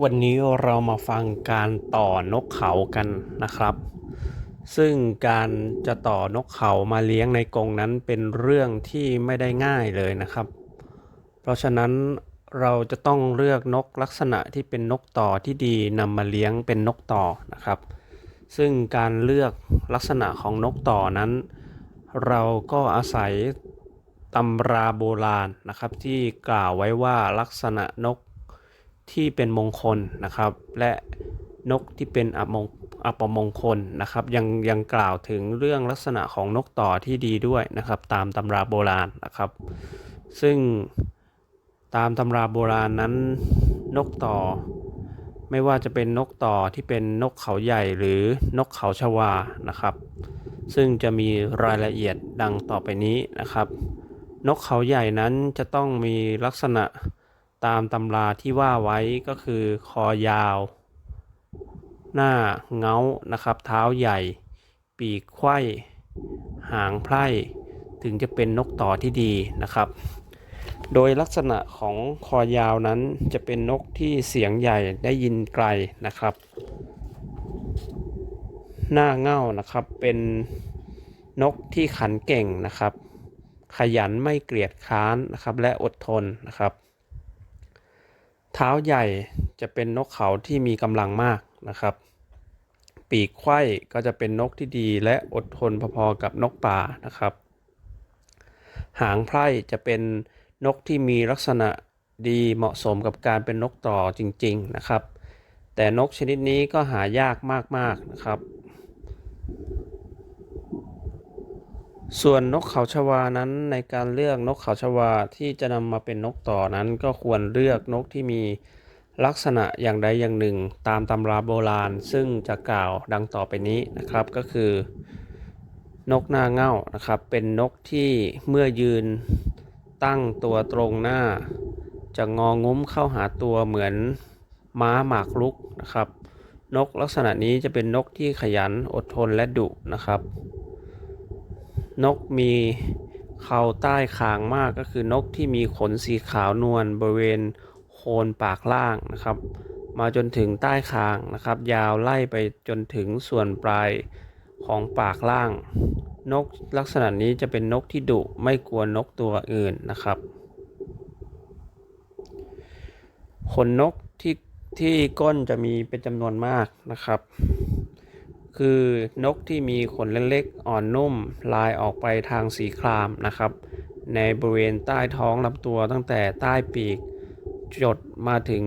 วันนี้เรามาฟังการต่อนกเขากันนะครับ ซึ่งการจะต่อนกเขามาเลี้ยงในกรงนั้นเป็นเรื่องที่ไม่ได้ง่ายเลยนะครับ เพราะฉะนั้นเราจะต้องเลือกนกลักษณะที่เป็นนกต่อที่ดีนำมาเลี้ยงเป็นนกต่อนะครับ ซึ่งการเลือกลักษณะของนกต่อนั้น เราก็อาศัยตำราโบราณนะครับ ที่กล่าวไว้ว่าลักษณะนก ที่เป็นมงคลนะครับ และนกที่เป็นอัปมงอัปมงคลนะครับยังยังกล่าวถึงเรื่องลักษณะของนกต่อที่ดีด้วยนะครับ ตามตำราโบราณนะครับ ซึ่งตามตำราโบราณนั้นนกต่อ ไม่ว่าจะเป็นนกต่อที่เป็นนกเขาใหญ่หรือนกเขาชวานะครับ ซึ่งจะมีรายละเอียดดังต่อไปนี้นะครับ นกเขาใหญ่นั้นจะต้องมีลักษณะ ตามตำราที่ว่าไว้ก็คือคอยาว หน้าเงานะครับ เท้าใหญ่ ปีกไข้หางไพร่ถึงจะเป็นนกต่อที่ดีนะครับ โดยลักษณะของคอยาวนั้นจะเป็นนกที่เสียงใหญ่ได้ยินไกลนะครับ หน้าเง่านะครับเป็นนกที่ขันเก่งนะครับ ขยันไม่เกลียดค้านนะครับและอดทนนะครับ เท้าใหญ่จะเป็นนกเขาที่มีกำลังมากนะครับ ปีกไขว้ก็จะเป็นนกที่ดีและอดทนพอๆกับนกป่านะครับ หางไพร่จะเป็นนกที่มีลักษณะดีเหมาะสมกับการเป็นนกต่อจริง ๆนะครับ แต่นกชนิดนี้ก็หายากมากๆนะครับ ส่วนนกเขาชวานั้นในการเลือกนกเขาชวาที่จะนำมาเป็นนกต่อนั้น ก็ควรเลือกนกที่มีลักษณะอย่างใดอย่างหนึ่ง ตามตำราโบราณ ซึ่งจะกล่าวดังต่อไปนี้นะครับก็คือ นกหน้าเง่านะครับ เป็นนกที่เมื่อยืนตั้งตัวตรงหน้า จะงองุ้มเข้าหาตัวเหมือนม้าหมากรุกนะครับ นกลักษณะนี้จะเป็นนกที่ขยันอดทนและดุนะครับ นกมีเขาใต้คางมากก็คือนกที่มีขนสีขาวนวลบริเวณโคนปากล่างนะครับ มาจนถึงใต้คางนะครับ ยาวไล่ไปจนถึงส่วนปลายของปากล่าง นกลักษณะนี้จะเป็นนกที่ดุไม่กลัวนกตัวอื่นนะครับ ขนนกที่ที่ก้นจะมีเป็นจำนวนมากนะครับ คือนกที่มีขนเล็กๆอ่อนนุ่ม ลายออกไปทางสีครามนะครับ ในบริเวณใต้ท้องลำตัวตั้งแต่ใต้ปีก จดมาถึง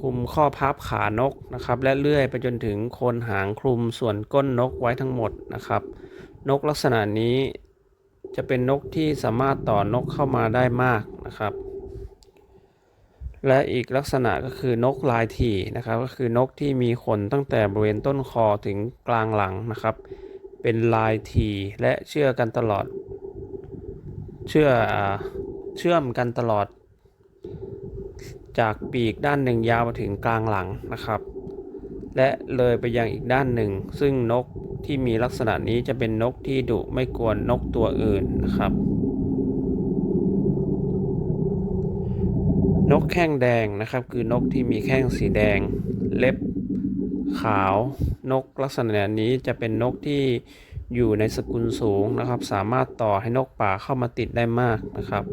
คลุมข้อพับขานกนะครับ และเลื่อยไปจนถึงโคนหางคลุมส่วนก้นนกไว้ทั้งหมดนะครับ นกลักษณะนี้จะเป็นนกที่สามารถต่อนกเข้ามาได้มากนะครับ และอีกลักษณะก็คือนกลายถี่นะครับ ก็คือนกที่มีขนตั้งแต่บริเวณต้นคอถึงกลางหลังนะครับ เป็นลายถี่และเชื่อกันตลอด เชื่อเชื่อมกันตลอด จากปีกด้านหนึ่งยาวมาถึงกลางหลังนะครับ และเลยไปยังอีกด้านหนึ่ง ซึ่งนกที่มีลักษณะนี้จะเป็นนกที่ดุไม่กวนนกตัวอื่นนะครับ นกแข้งแดงนะครับ คือนกที่มีแข้งสีแดง เล็บขาว นกลักษณะนี้จะเป็นนกที่อยู่ในสกุลสูงนะครับ สามารถต่อให้นกป่าเข้ามาติดได้มากนะครับ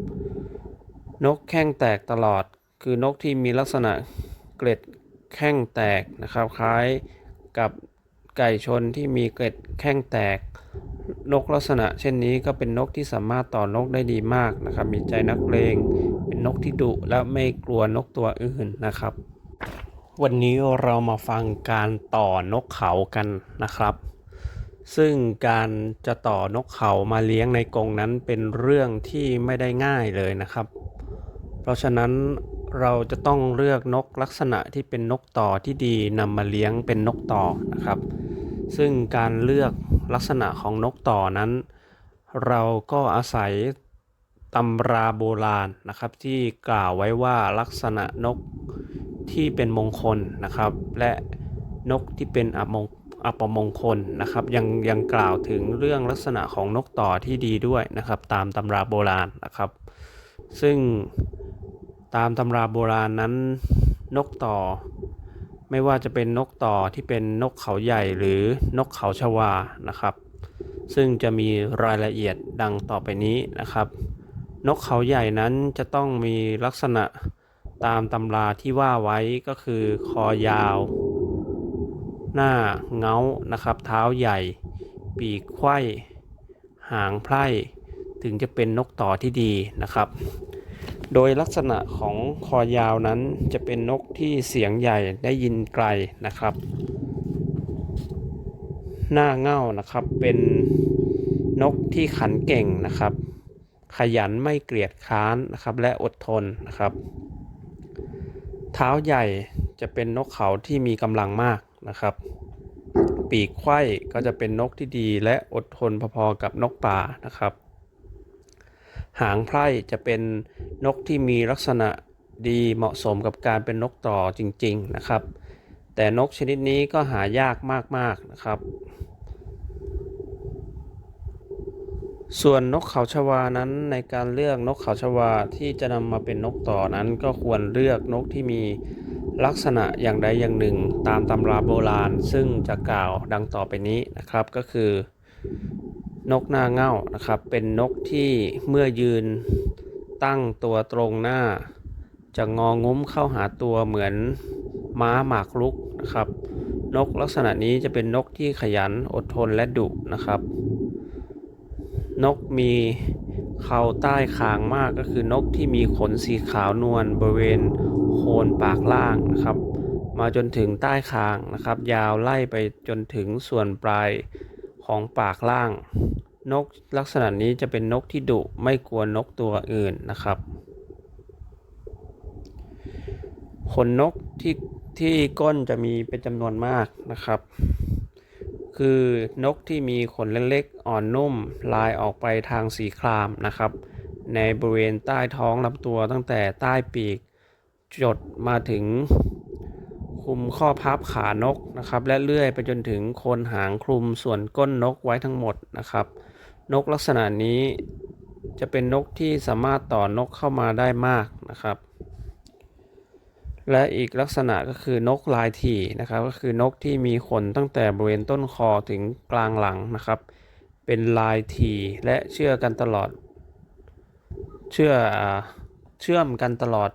นกแข้งแตกตลอด คือนกที่มีลักษณะเกล็ดแข้งแตกนะครับ คล้ายกับไก่ชนที่มีเกล็ดแข้งแตก นกลักษณะ เช่นนี้ก็เป็นนกที่สามารถต่อนกได้ดีมากนะครับ มีใจนักเลง เป็นนกที่ดุและไม่กลัวนกตัวอื่นนะครับ วันนี้เรามาฟังการต่อนกเขากันนะครับ ซึ่งการจะต่อนกเขามาเลี้ยงในกรงนั้นเป็นเรื่องที่ไม่ได้ง่ายเลยนะครับ เพราะฉะนั้นเราจะต้องเลือกนกลักษณะที่เป็นนกต่อที่ดีนำมาเลี้ยงเป็นนกต่อนะครับ ซึ่งการเลือกลักษณะของนกต่อนั้น เราก็อาศัยตำราโบราณนะครับ ที่กล่าวไว้ว่าลักษณะนกที่เป็นมงคลนะครับ และนกที่เป็นอัปมงอัปมงคลนะครับยังยังกล่าวถึงเรื่องลักษณะของนกต่อที่ดีด้วยนะครับ ตามตำราโบราณนะครับ ซึ่งตามตำราโบราณนั้นนกต่อ ไม่ว่าจะเป็นนกต่อที่เป็นนกเขาใหญ่หรือนกเขาชวานะครับ ซึ่งจะมีรายละเอียดดังต่อไปนี้นะครับ นกเขาใหญ่นั้นจะต้องมีลักษณะตามตำราที่ว่าไว้ก็คือคอยาว หน้าเงานะครับ เท้าใหญ่ ปีกไข้หางไพร่ ถึงจะเป็นนกต่อที่ดีนะครับ โดยลักษณะของคอยาวนั้นจะเป็นนกที่เสียงใหญ่ได้ยินไกลนะครับ หน้าเง่านะครับเป็นนกที่ขันเก่งนะครับ ขยันไม่เกลียดค้านนะครับ และอดทนนะครับ เท้าใหญ่จะเป็นนกเขาที่มีกำลังมากนะครับ ปีกไข้ก็จะเป็นนกที่ดีและอดทนพอๆกับนกป่านะครับ หางไพร่จะเป็นนกที่มีลักษณะดีเหมาะสมกับการเป็นนกต่อจริง ๆนะครับ แต่นกชนิดนี้ก็หายากมากๆนะครับ ส่วนนกเขาชวานั้นในการเลือกนกเขาชวาที่จะนำมาเป็นนกต่อนั้น ก็ควรเลือกนกที่มีลักษณะอย่างใดอย่างหนึ่งตามตำราโบราณ ซึ่งจะกล่าวดังต่อไปนี้นะครับก็คือ นกหน้าเง่านะครับ เป็นนกที่เมื่อยืนตั้งตัวตรงหน้า จะงองุ้มเข้าหาตัวเหมือนม้าหมากรุกนะครับ นกลักษณะนี้จะเป็นนกที่ขยันอดทนและดุนะครับ นกมีเขาใต้คางมากก็คือนกที่มีขนสีขาวนวลบริเวณโคนปากล่างนะครับ มาจนถึงใต้คางนะครับ ยาวไล่ไปจนถึงส่วนปลาย ของปากล่าง นกลักษณะนี้จะเป็นนกที่ดุไม่กลัวนกตัวอื่นนะครับขนนกที่ที่ก้นจะมีเป็นจำนวนมากนะครับ คือนกที่มีขนเล็กๆอ่อนนุ่มลายออกไปทางสีครามนะครับ ในบริเวณใต้ท้องลำตัวตั้งแต่ใต้ปีก จดมาถึง คลุมข้อพับขานกนะครับ และเลื่อยไปจนถึงโคนหางคลุมส่วนก้นนกไว้ทั้งหมดนะครับ นกลักษณะนี้จะเป็นนกที่สามารถต่อนกเข้ามาได้มากนะครับ และอีกลักษณะก็คือนกลายถี่นะครับ ก็คือนกที่มีขนตั้งแต่บริเวณต้นคอถึงกลางหลังนะครับ เป็นลายถี่และเชื่อกันตลอด เชื่อเชื่อมกันตลอด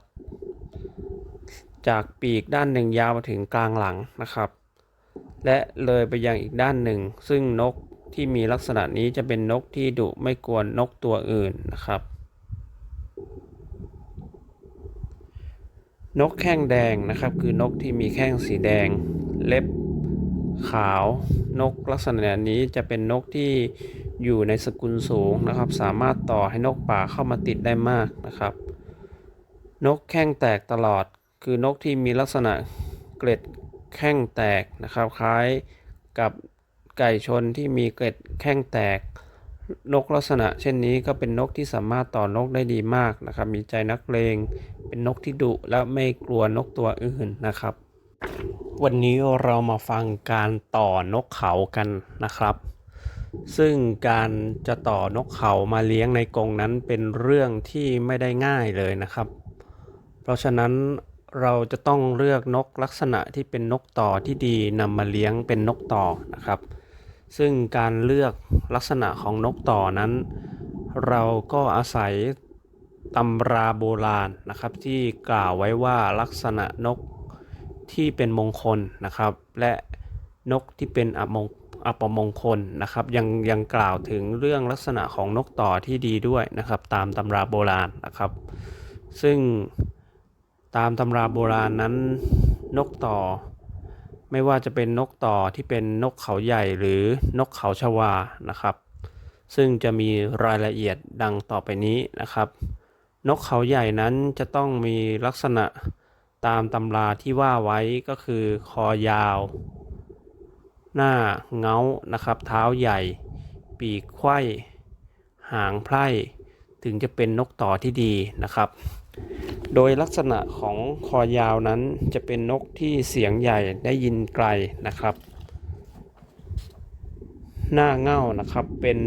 จากปีกด้านหนึ่งยาวมาถึงกลางหลังนะครับ และเลยไปยังอีกด้านหนึ่ง ซึ่งนกที่มีลักษณะนี้จะเป็นนกที่ดุไม่กวนนกตัวอื่นนะครับ นกแข้งแดงนะครับคือนกที่มีแข้งสีแดง เล็บขาว นกลักษณะนี้จะเป็นนกที่อยู่ในสกุลสูงนะครับ สามารถต่อให้นกป่าเข้ามาติดได้มากนะครับ นกแข้งแตกตลอด คือนกที่มีลักษณะเกล็ดแข้งแตกนะครับ คล้ายกับไก่ชนที่มีเกล็ดแข้งแตก นกลักษณะ เช่นนี้ก็เป็นนกที่สามารถต่อนกได้ดีมากนะครับ มีใจนักเลง เป็นนกที่ดุและไม่กลัวนกตัวอื่นนะครับ วันนี้เรามาฟังการต่อนกเขากันนะครับ ซึ่งการจะต่อนกเขามาเลี้ยงในกรงนั้นเป็นเรื่องที่ไม่ได้ง่ายเลยนะครับ เพราะฉะนั้น เราจะต้องเลือกนกลักษณะที่เป็นนกต่อที่ดีนำมาเลี้ยงเป็นนกต่อนะครับ ซึ่งการเลือกลักษณะของนกต่อนั้น เราก็อาศัยตำราโบราณนะครับที่กล่าวไว้ว่าลักษณะนกที่เป็นมงคลนะครับ และนกที่เป็นอัปมงอัปมงคลนะครับ ยังยังกล่าวถึงเรื่องลักษณะของนกต่อที่ดีด้วยนะครับ ตามตำราโบราณนะครับ ซึ่ง ตามตำราโบราณนั้นนกต่อ ไม่ว่าจะเป็นนกต่อที่เป็นนกเขาใหญ่หรือนกเขาชวานะครับ ซึ่งจะมีรายละเอียดดังต่อไปนี้นะครับ นกเขาใหญ่นั้นจะต้องมีลักษณะตามตำราที่ว่าไว้ก็คือคอยาว หน้าเงานะครับ เท้าใหญ่ ปีกไข้หางไพร่ถึงจะเป็นนกต่อที่ดีนะครับ โดยลักษณะของคอยาวนั้นจะเป็นนกที่เสียงใหญ่ได้ยินไกลนะครับ หน้าเง่านะครับเป็น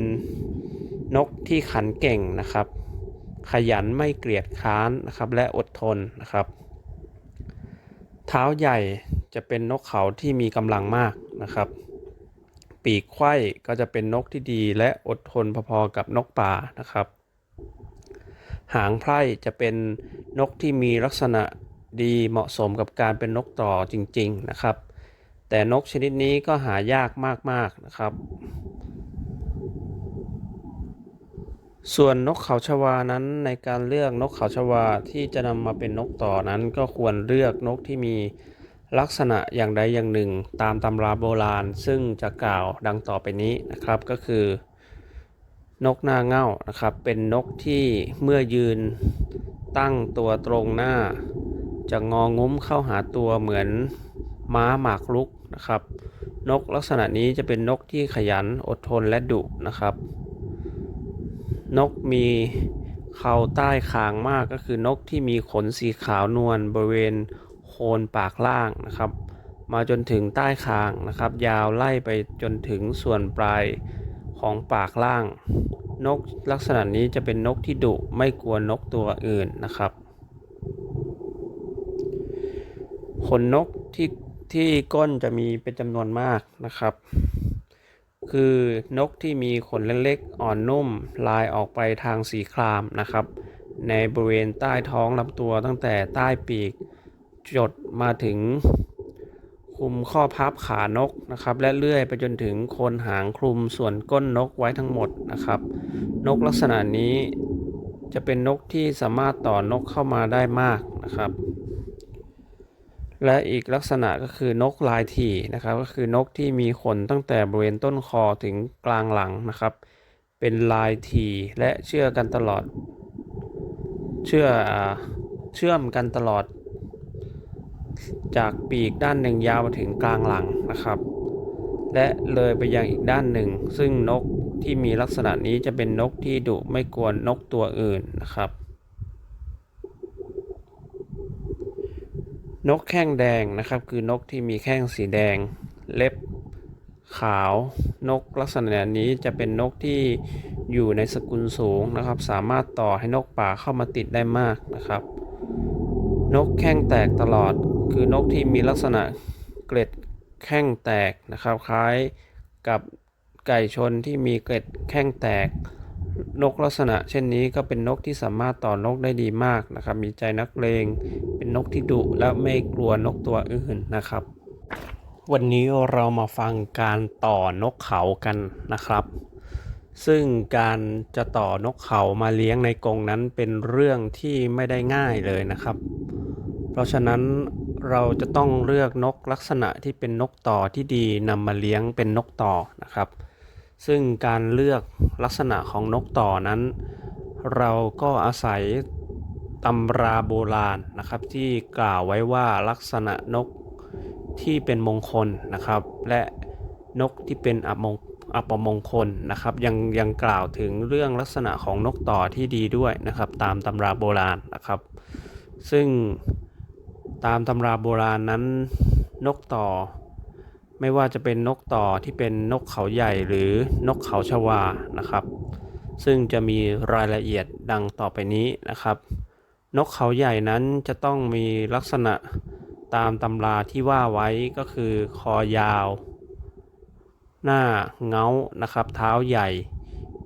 นกที่ขันเก่งนะครับ ขยันไม่เกลียดค้านนะครับและอดทนนะครับ เท้าใหญ่จะเป็นนกเขาที่มีกำลังมากนะครับ ปีกไข้ก็จะเป็นนกที่ดีและอดทนพอๆกับนกป่านะครับ หางไพร่จะเป็นนกที่มีลักษณะดีเหมาะสมกับการเป็นนกต่อจริง ๆนะครับ แต่นกชนิดนี้ก็หายากมากๆนะครับ ส่วนนกเขาชวานั้นในการเลือกนกเขาชวาที่จะนำมาเป็นนกต่อนั้นก็ควรเลือกนกที่มีลักษณะอย่างใดอย่างหนึ่งตามตำราโบราณ ซึ่งจะกล่าวดังต่อไปนี้นะครับก็คือ นกหน้าเง่านะครับ เป็นนกที่เมื่อยืนตั้งตัวตรงหน้า จะงองุ้มเข้าหาตัวเหมือนม้าหมากรุกนะครับ นกลักษณะนี้จะเป็นนกที่ขยันอดทนและดุนะครับ นกมีเขาใต้คางมากก็คือนกที่มีขนสีขาวนวลบริเวณโคนปากล่างนะครับ มาจนถึงใต้คางนะครับ ยาวไล่ไปจนถึงส่วนปลาย ของปากล่าง นกลักษณะนี้จะเป็นนกที่ดุไม่กลัวนกตัวอื่นนะครับ ขนนกที่ที่ก้นจะมีเป็นจำนวนมากนะครับ คือนกที่มีขนเล็กๆอ่อนนุ่มลายออกไปทางสีครามนะครับ ในบริเวณใต้ท้องลำตัวตั้งแต่ใต้ปีกจดมาถึง คลุมข้อพับขานกนะครับ และเลื่อยไปจนถึงโคนหางคลุมส่วนก้นนกไว้ทั้งหมดนะครับ นกลักษณะนี้จะเป็นนกที่สามารถต่อนกเข้ามาได้มากนะครับ และอีกลักษณะก็คือนกลายถี่นะครับ ก็คือนกที่มีขนตั้งแต่บริเวณต้นคอถึงกลางหลังนะครับ เป็นลายถี่และเชื่อกันตลอด เชื่อเชื่อมกันตลอด จากปีกด้านหนึ่งยาวมาถึงกลางหลังนะครับ และเลยไปยังอีกด้านหนึ่ง ซึ่งนกที่มีลักษณะนี้จะเป็นนกที่ดุไม่กวนนกตัวอื่นนะครับ นกแข้งแดงนะครับ คือนกที่มีแข้งสีแดง เล็บขาว นกลักษณะนี้จะเป็นนกที่อยู่ในสกุลสูงนะครับ สามารถต่อให้นกป่าเข้ามาติดได้มากนะครับ นกแข้งแตกตลอด คือนกที่มีลักษณะเกล็ดแข้งแตกนะครับ คล้ายกับไก่ชนที่มีเกล็ดแข้งแตก นกลักษณะ เช่นนี้ก็เป็นนกที่สามารถต่อนกได้ดีมากนะครับ มีใจนักเลง เป็นนกที่ดุและไม่กลัวนกตัวอื่นนะครับ วันนี้เรามาฟังการต่อนกเขากันนะครับ ซึ่งการจะต่อนกเขามาเลี้ยงในกรงนั้นเป็นเรื่องที่ไม่ได้ง่ายเลยนะครับ เพราะฉะนั้น เราจะต้องเลือกนกลักษณะที่เป็นนกต่อที่ดีนำมาเลี้ยงเป็นนกต่อนะครับ ซึ่งการเลือกลักษณะของนกต่อนั้น เราก็อาศัยตำราโบราณนะครับ ที่กล่าวไว้ว่าลักษณะนกที่เป็นมงคลนะครับ และนกที่เป็นอัปมงอัปมงคลนะครับยังยังกล่าวถึงเรื่องลักษณะของนกต่อที่ดีด้วยนะครับ ตามตำราโบราณนะครับ ซึ่ง ตามตำราโบราณนั้นนกต่อ ไม่ว่าจะเป็นนกต่อที่เป็นนกเขาใหญ่หรือนกเขาชวานะครับ ซึ่งจะมีรายละเอียดดังต่อไปนี้นะครับ นกเขาใหญ่นั้นจะต้องมีลักษณะตามตำราที่ว่าไว้ก็คือคอยาว หน้าเงานะครับเท้าใหญ่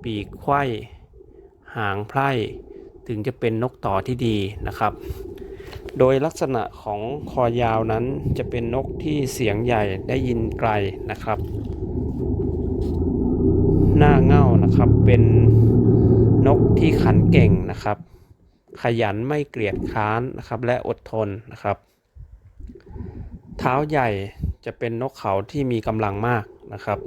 ปีกไข้หางไพร่ถึงจะเป็นนกต่อที่ดีนะครับ โดยลักษณะของคอยาวนั้นจะเป็นนกที่เสียงใหญ่ได้ยินไกลนะครับ หน้าเง่านะครับเป็นนกที่ขันเก่งนะครับ ขยันไม่เกลียดค้านนะครับและอดทนนะครับ เท้าใหญ่จะเป็นนกเขาที่มีกำลังมากนะครับ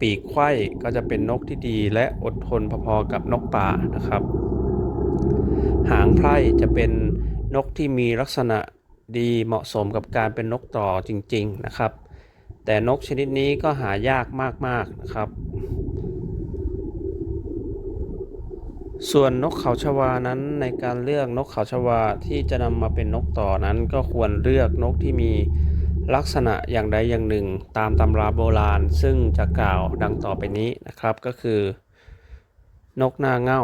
ปีกไขว้ก็จะเป็นนกที่ดีและอดทนพอๆกับนกป่านะครับ หางไพร่จะเป็น นกที่มีลักษณะดีเหมาะสมกับการเป็นนกต่อจริง ๆนะครับ แต่นกชนิดนี้ก็หายากมากๆนะครับ ส่วนนกเขาชวานั้นในการเลือกนกเขาชวาที่จะนำมาเป็นนกต่อนั้น ก็ควรเลือกนกที่มีลักษณะอย่างใดอย่างหนึ่งตามตำราโบราณ ซึ่งจะกล่าวดังต่อไปนี้นะครับก็คือ นกหน้าเง่า